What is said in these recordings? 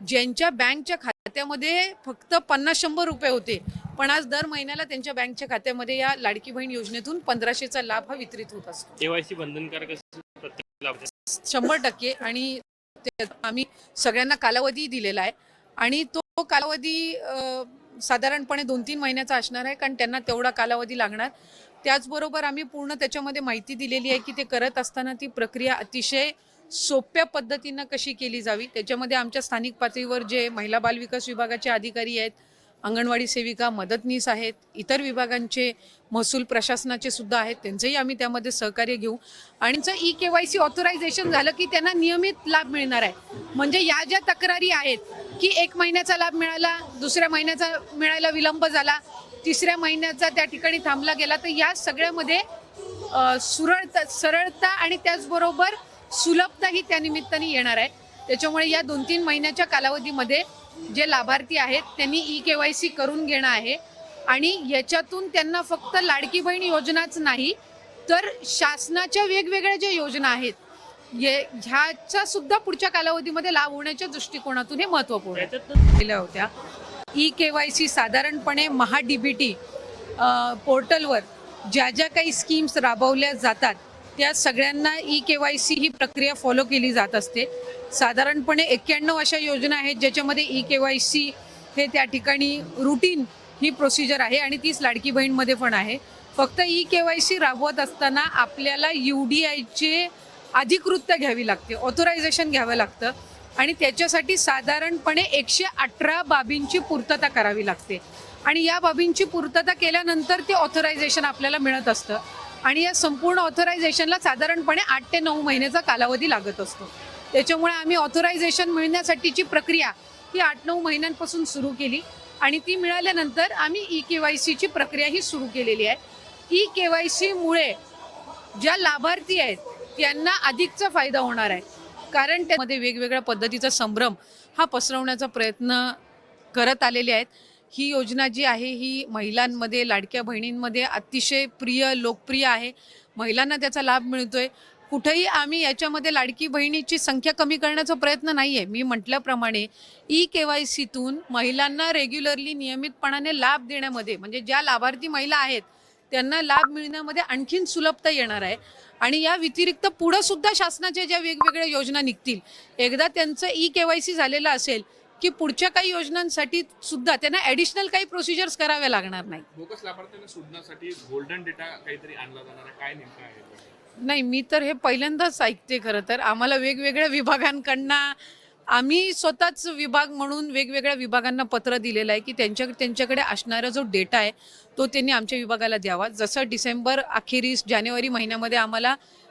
ज्यांच्या बँकच्या खात्यामध्ये फक्त पन्नास शंभर रुपये होते पण आज दर महिन्याला त्यांच्या बँकच्या खात्यामध्ये या लाडकी बहीण योजनेतून पंधराशेचा लाभ हा वितरित होत असतो. केवायसी बंधनकारक शंभर टक्के आणि आम्ही सगळ्यांना कालावधी दिलेला आहे आणि तो कालावधी साधारणपणे दोन तीन महिन्याचा असणार आहे कारण त्यांना तेवढा कालावधी लागणार. त्याचबरोबर आम्ही पूर्ण त्याच्यामध्ये माहिती दिलेली आहे की ते करत असताना ती प्रक्रिया अतिशय सोप्या पद्धतीनं कशी केली जावी? त्याच्यामध्ये आमच्या स्थानिक पातळीवर जे महिला बालविकास विभागाचे अधिकारी आहेत अंगणवाडी सेविका मदतनीस आहेत इतर विभागांचे महसूल प्रशासनाचे सुद्धा आहेत त्यांचंही आम्ही त्यामध्ये सहकार्य घेऊ. आणि E K Y C authorization झालं की त्यांना नियमित लाभ मिळणार आहे. म्हणजे या ज्या तक्रारी आहेत की एक महिन्याचा लाभ मिळाला दुसऱ्या महिन्याचा मिळायला विलंब झाला तिसऱ्या महिन्याचा त्या ठिकाणी थांबला गेला तर या सगळ्यामध्ये सुरळता सरळता आणि त्याचबरोबर सुलभताही त्यानिमित्ताने येणार आहे. त्याच्यामुळे या दोन तीन महिन्याच्या कालावधीमध्ये जे लाभार्थी आहेत त्यांनी ई के वाय सी करून घेणं आहे. आणि याच्यातून त्यांना फक्त लाडकी बहीण योजनाच नाही तर शासनाच्या वेगवेगळ्या ज्या योजना आहेत ये ह्याचा सुद्धा पुढच्या कालावधीमध्ये लाभ होण्याच्या दृष्टिकोनातून हे महत्त्वपूर्ण केल्या होत्या. ई के वाय सी साधारणपणे महा डी बी टी पोर्टलवर ज्या ज्या काही स्कीम्स राबवल्या जातात त्या सगळ्यांना ई के वाय सी ही प्रक्रिया फॉलो केली जात असते. साधारणपणे एक्क्याण्णव अशा योजना आहेत ज्याच्यामध्ये ई के वाय सी हे त्या ठिकाणी रुटीन ही प्रोसिजर आहे आणि तीच लाडकी बहीणमध्ये पण आहे. फक्त ई के वाय सी राबवत असताना आपल्याला यू डी आयचे अधिकृतता घ्यावी लागते ऑथोरायझेशन घ्यावं लागतं आणि त्याच्यासाठी साधारणपणे एकशे अठरा बाबींची पूर्तता करावी लागते. आणि या बाबींची पूर्तता केल्यानंतर ते ऑथोरायझेशन आपल्याला मिळत असतं. आणि या संपूर्ण ऑथोरायझेशनला साधारणपणे आठ ते नऊ महिन्याचा कालावधी लागत असतो. त्याच्यामुळे आम्ही ऑथोरायझेशन मिळण्यासाठीची प्रक्रिया ही आठ नऊ महिन्यांपासून सुरू केली आणि ती मिळाल्यानंतर आम्ही ई के वाय सीची प्रक्रिया ही सुरू केलेली आहे. ई के वाय सीमुळे ज्या लाभार्थी आहेत त्यांना अधिकचा फायदा होणार आहे. कारण त्यामध्ये वेगवेगळ्या पद्धतीचा संभ्रम हा पसरवण्याचा प्रयत्न करत आलेले आहेत. ही योजना जी आहे ही महिलांमध्ये लाडक्या बहिणींमध्ये अतिशय प्रिय लोकप्रिय आहे. महिलांना त्याचा लाभ मिळतोय. कुठेही आम्ही याच्यामध्ये लाडकी बहिणीची संख्या कमी करण्याचा प्रयत्न नाही आहे मी म्हटल्याप्रमाणे ई के वाय सीतून महिलांना रेग्युलरली नियमितपणाने लाभ देण्यामध्ये म्हणजे ज्या लाभार्थी महिला आहेत त्यांना लाभ मिळण्यामध्ये आणखीन सुलभता येणार आहे. आणि या व्यतिरिक्त पुढं सुद्धा शासनाच्या ज्या वेगवेगळ्या योजना निघतील एकदा त्यांचं ई के वाय सी झालेलं असेल की पुढच्या काही योजनांसाठी सुद्धा त्यांना ॲडिशनल काही प्रोसिजर्स कराव्या लागणार नाही. बोगस लाभार्थ्यांना शोधण्यासाठी गोल्डन डेटा काहीतरी आणला जाणार आहे. काय नेमकं आहे? नाही मी तर हे पहिल्यांदाच ऐकते खरं तर. आम्हाला वेगवेगळ्या विभागांकडनं आम्ही स्वतःच विभाग म्हणून वेगवेगळ्या विभागांना पत्र दिलेलं आहे की त्यांच्या त्यांच्याकडे असणारा जो डेटा आहे तो त्यांनी आमच्या विभागाला द्यावा. जसं डिसेंबर अखेरीस जानेवारी महिन्यामध्ये आम्हाला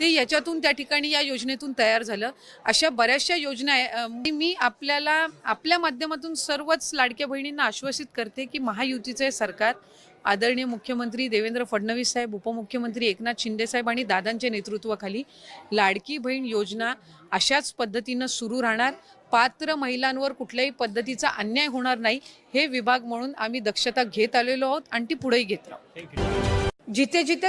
ते याच्यातून त्या ठिकाणी या योजनेतून तयार झालं. अशा बऱ्याचशा योजना आहे. मी आपल्याला आपल्या माध्यमातून सर्वच लाडक्या बहिणींना आश्वासित करते की महायुतीचं हे सरकार आदरणीय मुख्यमंत्री देवेंद्र फडणवीस साहेब उपमुख्यमंत्री एकनाथ शिंदे साहेब आणि दादांच्या नेतृत्वाखाली लाडकी बहीण योजना अशाच पद्धतीनं सुरू राहणार. पात्र महिलांवर कुठल्याही पद्धतीचा अन्याय होणार नाही. हे विभाग म्हणून आम्ही दक्षता घेत आलेलो आहोत आणि ती पुढेही घेत राहू. जिथे जिथे